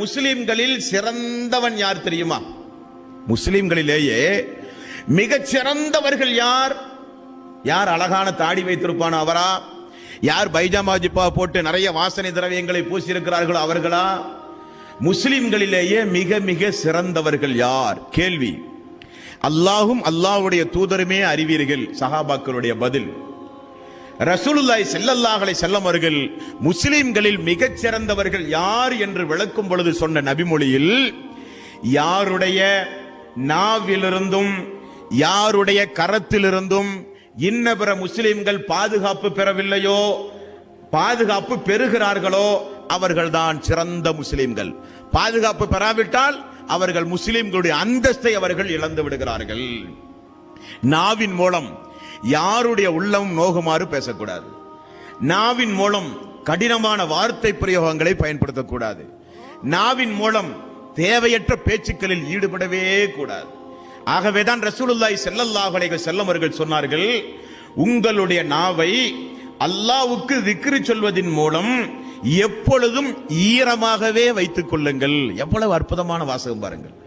முஸ்லிம்களில் சிறந்தவன் யார் தெரியுமா? முஸ்லிம்களிலேயே மிகச் சிறந்தவர்கள் யார்? யார் அழகான தாடி வைத்திருப்பானோ அவரா? யார் பைஜாமா ஜிப்பா போட்டு நிறைய வாசனை திரவியங்களை பூசியிருக்கிறார்களோ அவர்களா? முஸ்லிம்களிலேயே மிக மிக சிறந்தவர்கள் யார்? கேள்வி. அல்லாஹும் அல்லாஹுடைய தூதருமே அறிவீர்கள். சஹாபாக்களுடைய பதில். ரசூலுல்லாய் செல்லல்லாஹலை செல்லம் அவர்கள் முஸ்லிம்களில் மிகச் சிறந்தவர்கள் யார் என்று விளக்கும் பொழுது சொன்ன நபிமொழியில் யாருடைய நாவிலிருந்தும் யாருடைய கரத்திலிருந்தும் இன்ன பிற முஸ்லிம்கள் பாதுகாப்பு பெறவில்லையோ பாதுகாப்பு பெறுகிறார்களோ அவர்கள்தான் சிறந்த முஸ்லிம்கள். பாதுகாப்பு பெறாவிட்டால் அவர்கள் முஸ்லிம்களுடைய அந்தஸ்தை அவர்கள் இழந்து விடுகிறார்கள். நாவின் மூலம் யாருடைய உள்ளம் நோகுமாறு பேசக்கூடாது. நாவின் மூலம் கடினமான வார்த்தை பிரயோகங்களை பயன்படுத்தக்கூடாது. நாவின் மூலம் தேவையற்ற பேச்சுக்களில் ஈடுபடவே கூடாது. ஆகவேதான் ரசூலுல்லாய் ஸல்லல்லாஹு செல்லமர்கள் அவர்கள் சொன்னார்கள் உங்களுடைய நாவை அல்லாவுக்கு திக்ரு சொல்வதின் மூலம் எப்பொழுதும் ஈரமாகவே வைத்துக் கொள்ளுங்கள். எவ்வளவு அற்புதமான வாசகம் பாருங்கள்.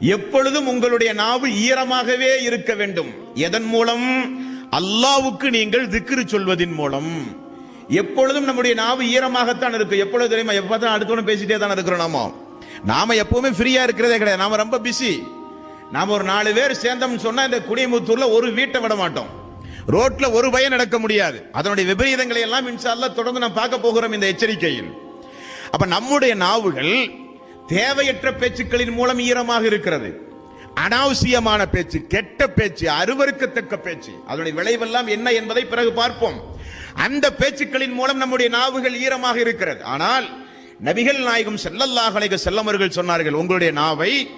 எப்பொழுதும் உங்களுடைய நாவு ஈரமாகவே இருக்க வேண்டும். எதன் மூலம்? அல்லாவுக்கு நீங்கள் திக்ரு சொல்வதின் மூலம். எப்பொழுதும் நம்முடைய நாவு ஈரமாகத்தான் இருக்கும் எப்பொழுது தெரியுமா? எப்பதான் அடுத்தவனும் பேசிட்டே தான் இருக்கிறோம் நாம? நாம எப்பவுமே ஃப்ரீயா இருக்கிறதே கிடையாது. நாம ரொம்ப பிஸி நாம ஒரு நாலு பேர் சேர்ந்தோம்னு சொன்னா இந்த குடிமுத்தூர்ல ஒரு வீட்டை விட மாட்டோம். ரோட்ல ஒரு பயம் நடக்க முடியாது. அதனுடைய விபரீதங்களை எல்லாம் இன்ஷா தொடர்ந்து நாம் பார்க்க போகிறோம் இந்த எச்சரிக்கையில் அப்ப நம்முடைய நாவுகள் தேவையற்ற பேச்சுக்களின் மூலம் ஈரமாக இருக்கிறது. அனாவசியமான பேச்சு கெட்ட பேச்சு அருவருக்கத்தக்க பேச்சு. அதனுடைய விளைவெல்லாம் என்ன என்பதை பிறகு பார்ப்போம். அந்த பேச்சுக்களின் மூலம் நம்முடைய நாவுகள் ஈரமாக இருக்கிறது. ஆனால் நபிகள் நாயகம் ஸல்லல்லாஹு செல்லமர்கள் சொன்னார்கள் உங்களுடைய நாவை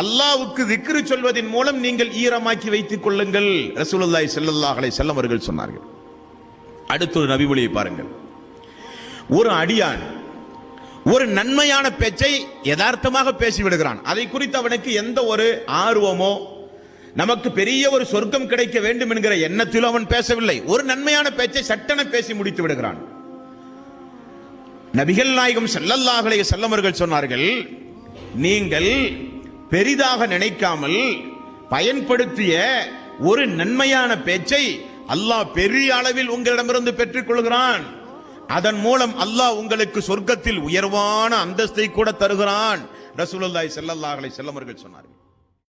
அல்லாவுக்கு திக்ரு சொல்வதன் மூலம் நீங்கள் ஈரமாக்கி வைத்துக் கொள்ளுங்கள். ரசூலுல்லாய் செல்லல்லாஹலை செல்லமர்கள் சொன்னார்கள். அடுத்த ஒரு நபிமொழியை பாருங்கள். ஒரு அடியான் ஒரு நன்மையான பேச்சை யதார்த்தமாக பேசிவிடுகிறான். அதை குறித்து அவனுக்கு எந்த ஒரு ஆர்வமோ நமக்கு பெரிய ஒரு சொர்க்கம் கிடைக்க வேண்டும் என்கிற எண்ணத்திலும் அவன் பேசவில்லை. ஒரு நன்மையான பேச்சை சட்டென பேசி முடித்து விடுகிறான். நபிகள் நாயகம் செல்லல்லாகலைய செல்லவர்கள் சொன்னார்கள் நீங்கள் பெரிதாக நினைக்காமல் பயன்படுத்திய ஒரு நன்மையான பேச்சை அல்லாஹ் பெரிய அளவில் உங்களிடமிருந்து பெற்றுக் கொள்கிறான். அதன் மூலம் அல்லாஹ் உங்களுக்கு சொர்க்கத்தில் உயர்வான அந்தஸ்தை கூட தருகிறான். ரசூலுல்லாஹி செல்லல்லாஹலை செல்லமர்கள் சொன்னார்கள்.